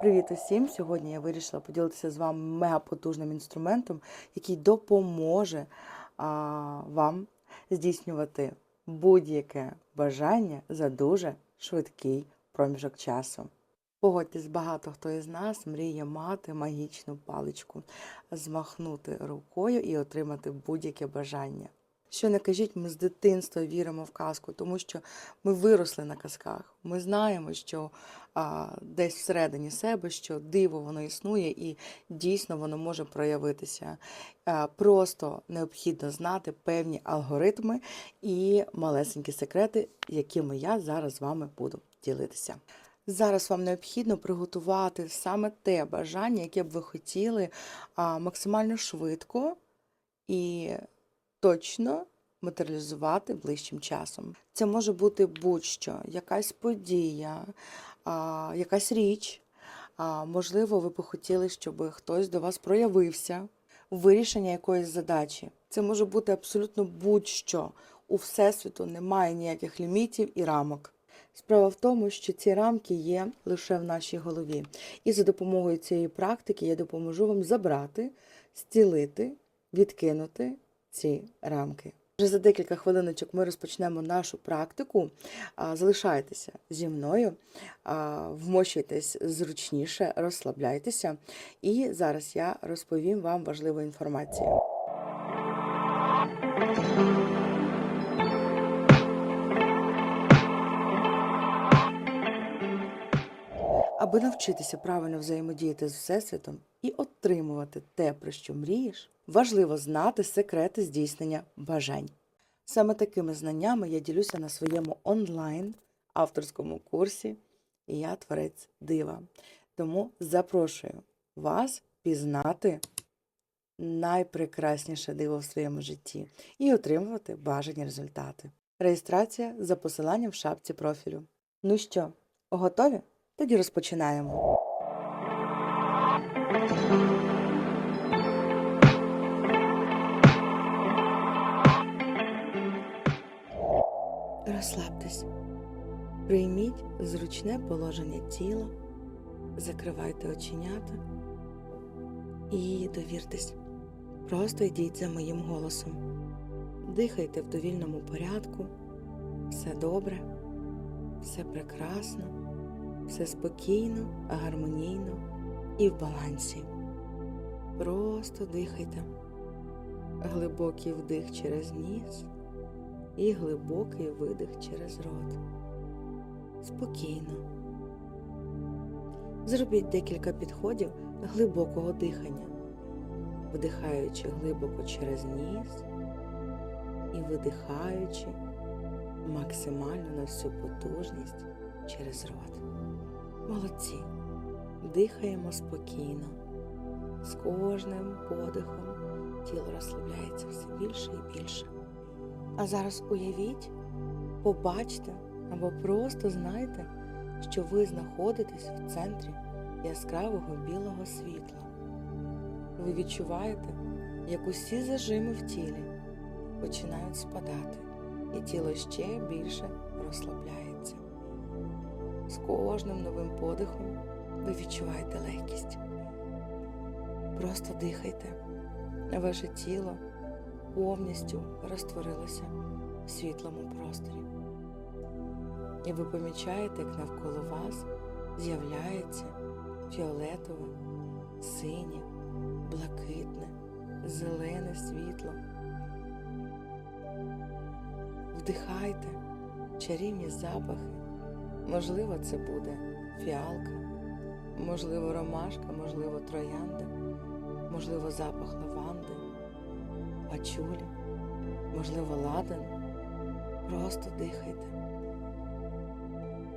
Привіт усім! Сьогодні я вирішила поділитися з вами мегапотужним інструментом, який допоможе а, вам здійснювати будь-яке бажання за дуже швидкий проміжок часу. Погодьтесь, багато хто із нас мріє мати магічну паличку, змахнути рукою і отримати будь-яке бажання. Що не кажіть, ми з дитинства віримо в казку, тому що ми виросли на казках. Ми знаємо, що а, десь всередині себе, що диво воно існує і дійсно воно може проявитися. А, просто необхідно знати певні алгоритми і малесенькі секрети, якими я зараз з вами буду ділитися. Зараз вам необхідно приготувати саме те бажання, яке б ви хотіли а, максимально швидко і точно матеріалізувати ближчим часом. Це може бути будь-що, якась подія, якась річ. Можливо, ви б хотіли, щоб хтось до вас проявився вирішення якоїсь задачі. Це може бути абсолютно будь-що. У Всесвіту немає ніяких лімітів і рамок. Справа в тому, що ці рамки є лише в нашій голові. І за допомогою цієї практики я допоможу вам забрати, зцілити, відкинути ці рамки. Вже за декілька хвилиночок ми розпочнемо нашу практику. Залишайтеся зі мною, вмощуйтесь зручніше, розслабляйтеся. І зараз я розповім вам важливу інформацію. Аби навчитися правильно взаємодіяти з Всесвітом і отримувати те, про що мрієш, важливо знати секрети здійснення бажань. Саме такими знаннями я ділюся на своєму онлайн авторському курсі Я творець дива. Тому запрошую вас пізнати найпрекрасніше диво в своєму житті і отримувати бажані результати. Реєстрація за посиланням в шапці профілю. Ну що, готові? Тоді розпочинаємо. Розслабтесь. Прийміть зручне положення тіла, закривайте оченята і довіртесь. Просто йдіть за моїм голосом. Дихайте в довільному порядку. Все добре, все прекрасно, все спокійно, гармонійно і в балансі. Просто дихайте. Глибокий вдих через ніс і глибокий видих через рот. Спокійно. Зробіть декілька підходів глибокого дихання, вдихаючи глибоко через ніс і видихаючи максимально на всю потужність через рот. Молодці. Дихаємо спокійно. З кожним подихом тіло розслабляється все більше і більше. А зараз уявіть, побачте або просто знайте, що ви знаходитесь в центрі яскравого білого світла. Ви відчуваєте, як усі зажими в тілі починають спадати, і тіло ще більше розслабляється. З кожним новим подихом ви відчуваєте легкість. Просто дихайте, ваше тіло повністю розтворилося в світлому просторі. І ви помічаєте, як навколо вас з'являється фіолетове, синє, блакитне, зелене світло. Вдихайте чарівні запахи. Можливо, це буде фіалка, можливо, ромашка, можливо, троянда, можливо, запах лаванди, пачулі, можливо, ладан. Просто дихайте.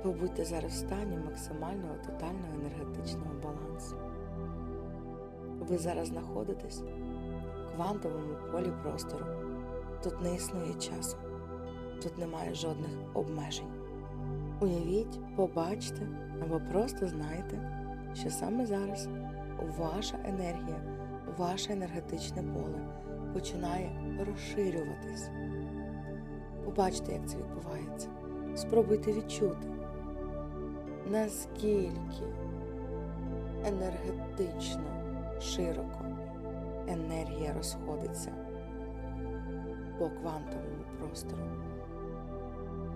Побудьте зараз в стані максимального тотального енергетичного балансу. Ви зараз знаходитесь в квантовому полі простору. Тут не існує часу, тут немає жодних обмежень. Уявіть, побачте або просто знайте, що саме зараз ваша енергія, ваше енергетичне поле починає розширюватись. Побачте, як це відбувається. Спробуйте відчути, наскільки енергетично широко енергія розходиться по квантовому простору.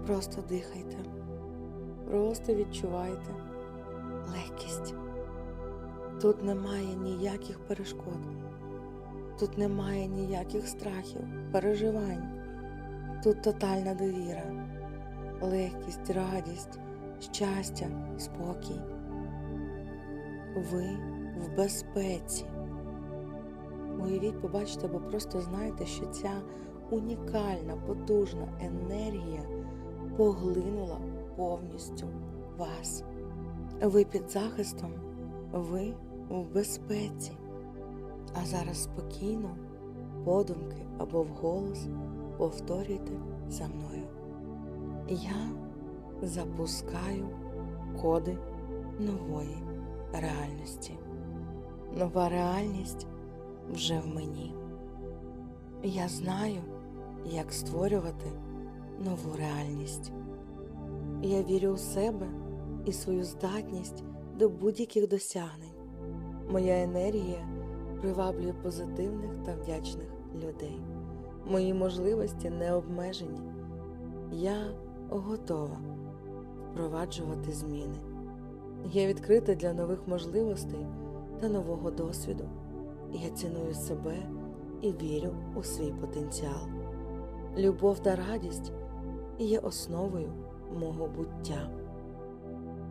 Просто дихайте, просто відчувайте легкість. Тут немає ніяких перешкод, тут немає ніяких страхів, переживань. Тут тотальна довіра, легкість, радість, щастя, спокій. Ви в безпеці. Уявіть, побачите, або просто знайте, що ця унікальна, потужна енергія поглинула повністю вас. Ви під захистом, ви в безпеці. А зараз спокійно, подумки або вголос повторюйте за мною. Я запускаю коди нової реальності. Нова реальність вже в мені. Я знаю, як створювати нову реальність. Я вірю у себе і свою здатність до будь-яких досягнень. Моя енергія приваблює позитивних та вдячних людей. Мої можливості не обмежені. Я готова впроваджувати зміни. Я відкрита для нових можливостей та нового досвіду. Я ціную себе і вірю у свій потенціал. Любов та радість є основою мого буття.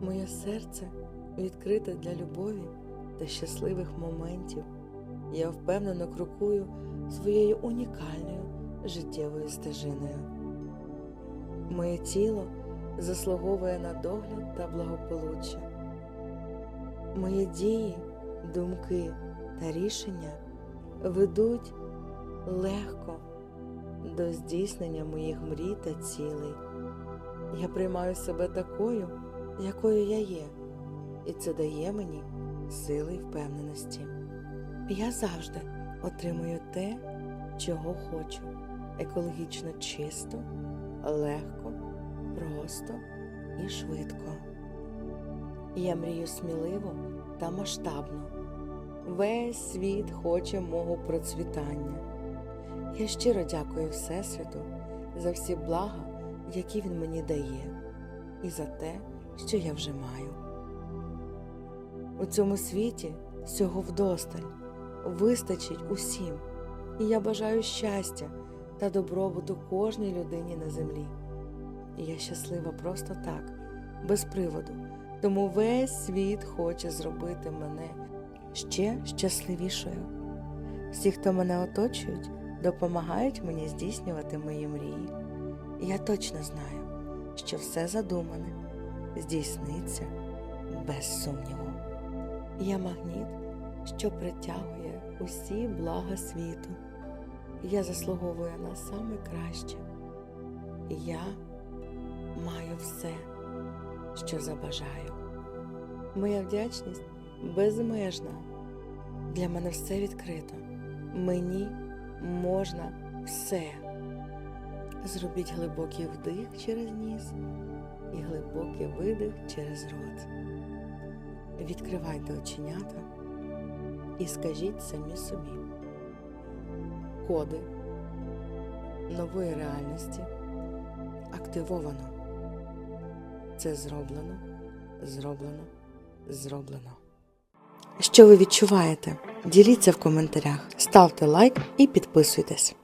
Моє серце відкрите для любові та щасливих моментів. Я впевнено крокую своєю унікальною життєвою стежиною. Моє тіло заслуговує на догляд та благополуччя. Мої дії, думки та рішення ведуть легко до здійснення моїх мрій та цілей. Я приймаю себе такою, якою я є, і це дає мені сили й впевненості. Я завжди отримую те, чого хочу, екологічно чисто, легко, просто і швидко. Я мрію сміливо та масштабно. Весь світ хоче мого процвітання. Я щиро дякую Всесвіту за всі блага, які він мені дає, і за те, що я вже маю. У цьому світі всього вдосталь вистачить усім, і я бажаю щастя та добробуту кожній людині на землі. І я щаслива просто так, без приводу, тому весь світ хоче зробити мене ще щасливішою. Всі, хто мене оточують, допомагають мені здійснювати мої мрії. І я точно знаю, що все задумане здійсниться без сумніву. Я магніт, що притягує усі блага світу. Я заслуговую на саме краще. Я маю все, що забажаю. Моя вдячність безмежна. Для мене все відкрито. Мені можна все. Зробіть глибокий вдих через ніс і глибокий видих через рот. Відкривайте оченята і скажіть самі собі. Коди нової реальності активовано. Це зроблено, зроблено, зроблено. Що ви відчуваєте? Діліться в коментарях, ставте лайк і підписуйтесь.